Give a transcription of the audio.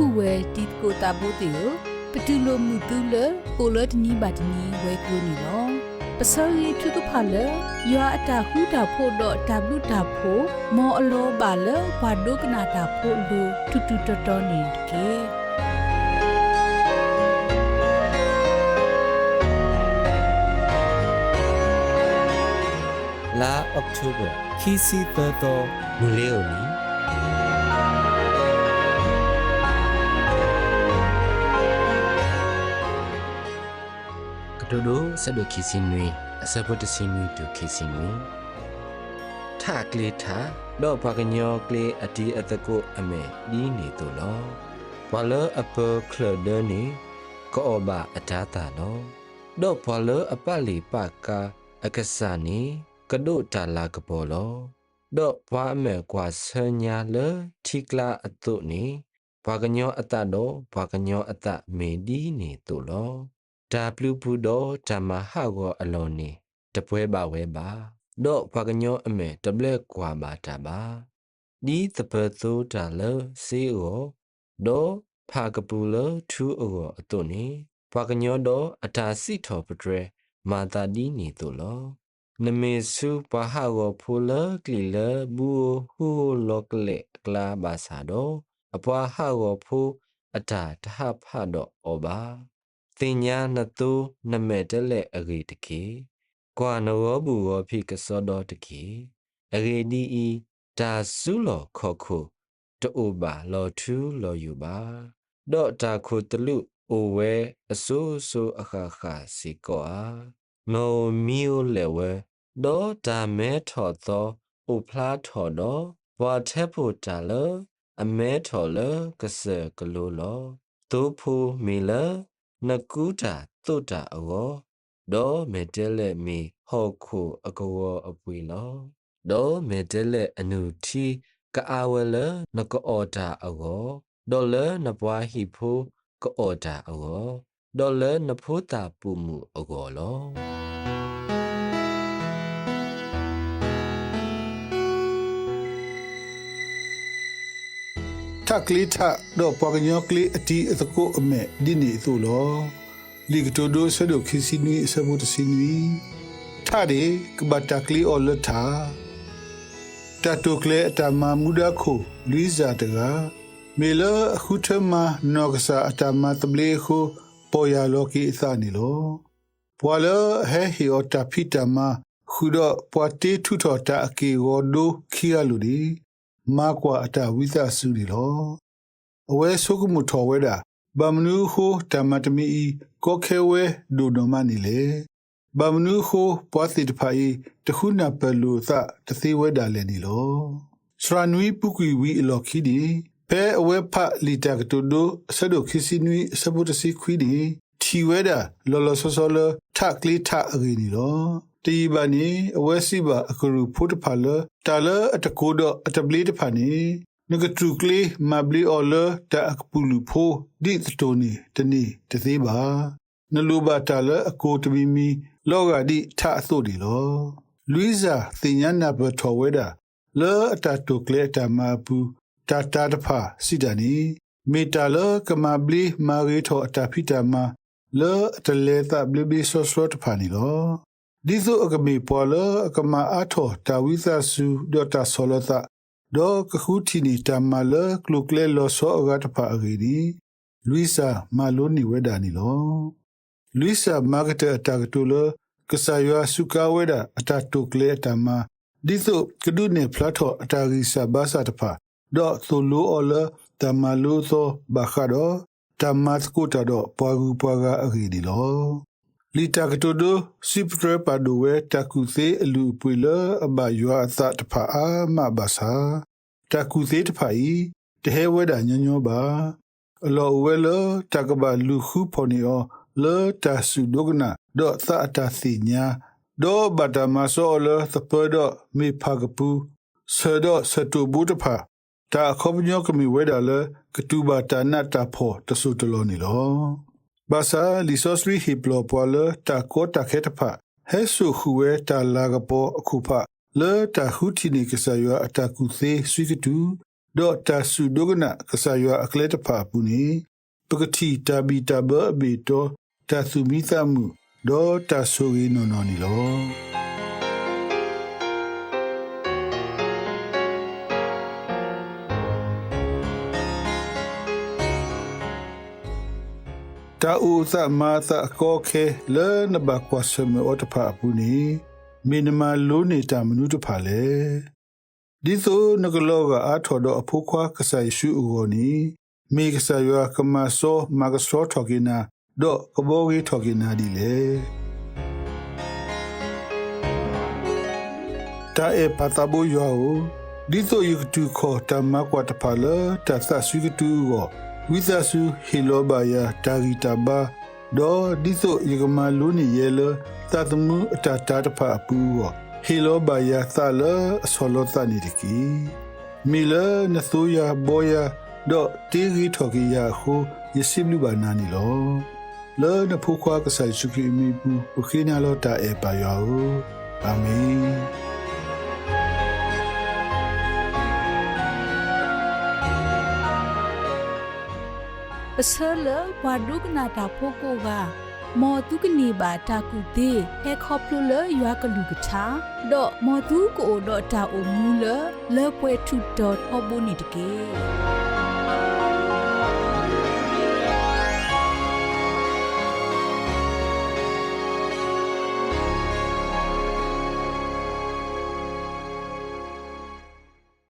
ခုဝဲတီကိုတာဘိုတေကိုပတူလိုမှုတူလကိုလတနီဘာတနီဝဲကလိုနီလောပစောရီထုကဖလယွာအတာခုတာဖို့တော့တဘလူတာဖို့မောအလောပါလဘာဒုကနာတာဖို့လူတူတူတော်တော်နေကေလာအောက်တိုဘာခီစီတော်တော်မူလေးအိုနီ ကတိုဒိုဆက်ဒိုခီစီနွေအစပတစီနွေတူခီစီနွေထကလေထာတော့ဘာကညောကလေအတီအတကုအမေဒီနေတူလောဘာလအပခလဒနီကောဘာအတာတာလောတော့ဘာလအပလီပကာအကဆာနီကဒုတာလာကပေါ်လောတော့ဘာမဲကွာဆညာလထိကလာအတုနီဘာကညောအတတော့ဘာကညောအတမေဒီနေတူလော ဒါပလူပူတော့ဓမ္မဟကောအလုံးနေတပွဲပါဝဲပါတော့ဘာကညောအမေတဘလက်ကွာပါတာပါဒီတပသုတာလစေကိုတော့ဖာကပူလထူအောအတုနေဘာကညောတော့အတာစီထောပဒရမာတာဒီနေတူလောနမေစုပဟာဝဖူလကလီလဘူဟူလောကလေကလာဘာသာဒိုအပွားဟာဝဖူအတာတဟဖဒိုဩဘာ တင်ညာနတုနမေတလေအဂေတကေကွာနောဘူဝဖိကစောဒတကေအဂေဒီဤဒါစုလောခောခုတူဘာလောထူလောယူပါဒေါ်တာခုတလူအိုဝဲအစိုးစိုးအခါခါစီကောအာနောမီယိုလေဝဲဒေါ်ဒါမဲထော်သောဥဖလားထော်တော့ဘွာထက်ဖို့တာလအမဲထော်လကစကလိုလောသို့ဖူမီလ နကူတာတုတ်တာအောဒေါ်မေတဲလက်မီဟောခုအကောအပွေလောဒေါ်မေတဲလက်အနုတီကအာဝလနကောတာအောဒေါ်လနပွားဟီဖိုကောတာအောဒေါ်လနဖိုတာပူမှုအောလော ထကလေးထတော့ပကညောကလေးအတီအတကုအမေဒီနေသို့လောလီကတိုဒိုဆဒိုခီစီနီဆဘုတစီနီထရဲကဘတကလေးအော်လထာတတုကလေးအတမမူဒခုလူဇာတကမေလအခုထမနောကဆာအတမတဘလေခုပေါ်ရလောကီအသနီလောပွာလဟဲဟီအတဖီတမခုတော့ပွာတေထုထော်တာအကေဝဒိုခီယလူဒီ မာကွာအတဝိသစုဒီလောအဝဲဆုကမှုထော်ဝဲတာဗမနုဟုတမတမီကိုခဲဝဲဒုဒမနီလေဗမနုဟုပွားစီတဖိုင်တခုနပလူသတသိဝဲတာလည်းနီလောစရနွီပုကွီဝီအလော်ခီဒီဖဲအဝဲဖလီတာကတူဒိုဆဒိုခီစီနွီစပုတစီခွီဒီထီဝဲတာလော်လော်ဆောဆောလထကလီထအဂီနီလော တီဘာနီအဝဲစီဘာအခရူဖုတ်ဖာလတာလအတကိုဒအတပလီတဖာနီနဂထူကလီမဘလီအော်လတာအကပူလူဖိုဒီတတိုနီတနီတသေးပါနလူဘာတာလအကိုတမီမီလောဂါဒီထအသုဒီလောလူီဇာသင်ညာနာဘထောဝဲတာလောအတတုကလေတာမာပူတာတာတဖာစီဒာနီမေတာလကမဘလီမာရီထောအတာဖီတာမာလောတလေတာဘလဘီဆောဆောတဖာနီလော ဒီသို့အကမေပေါ်လအကမအထောတာဝိသစုဒေါတာဆောလတာဒေါကခုတီနီတမလကလုကလေလောဆောအဂတ်ဖာအဂီဒီလူီဆာမာလိုနီဝဲဒါနီလောလူီဆာမာဂတအတာကတူလကဆာယွာစုကဝဲဒါအတာတုကလေအတမဒီသို့ကဒုနေဖလာထောအတာဂီဆာဘာစာတဖာဒေါသိုလိုအော်လတမလိုသောဘာခါဒေါတမတ်ကုတဒေါပွားဂူပွားကအဂီဒီလော လီတာကတိုဒိုစီပထရပါဒိုဝဲတကုသေးအလူပွေလအဘယွာအသတဖာအာမဘာသာတကုသေးတဖာဤတဟဲဝဲတာညညောပါအလောဝဲလတကဘာလူခုဖော်နီယောလောတဆုဒုကနာဒေါသအတသိညာဒေါဘတမဆောလသပဒေါမေဖကပူဆဒေါစတုဘူတဖာတာခေါပညောကမီဝဲတာလကတူဘာတာနတာဖောတဆုတလောနီလော ဘာသာလီဆိုစရီဟီပလောပွာလတာကိုတာခေတဖာဟဲဆုခူဝဲတာလာကပေါ်အခုဖလေတာဟူတီနီကဆာယောအတာကူသေးဆွီကတူဒေါ်တာစုဒုကနာကဆာယောအကလက်တဖာပူနီပကတိတာဘီတာဘအဘီတောတာစုမိသမှုဒေါ်တာဆူရီနိုနိုနီလော တာဥသမသာကောခဲလဲနဘကွာစမေအတဖာပူနီမီနမလိုနေတာမနုတဖာလေဒီသောနကလောကအာထော်တော့အဖို့ခွာကဆိုင်ရှုဥဂောနီမေကဆာယောကမဆောမဂဆောထောကိနာတော့ကဘောဝေထောကိနာဒီလေတာအေပတာဘူယောဒီသောယုကတူခေါ်တမကွာတဖာလတသဆွေကတူကို ဝိသဆုဟီလောဘာယာတာဂီတာဘာဒေါ်ဒီဆိုယကမလူနီယေလသတ်မှုအတတာတဖာပူကိုဟီလောဘာယာသလအစောလောသနီတကီမီလနသုယာဘောယာဒေါ်တီဂီထော်ကီယာဟုယစိဘလူဘာနာနီလောလောနဖူခွာကဆိုင်စုကီမီပူဝခိနာလောတာအေပါယောအာမင် ပစလဘွာဒုကနာတာဖိုကိုကမော်တုကနေပါတာကူသေးဟဲခေါပလူလရွာကလူကချာဒေါ်မော်တုကိုဒေါ်တာအိုမူလလဲပွဲထုဒေါ်ဟောဘိုနီတကေ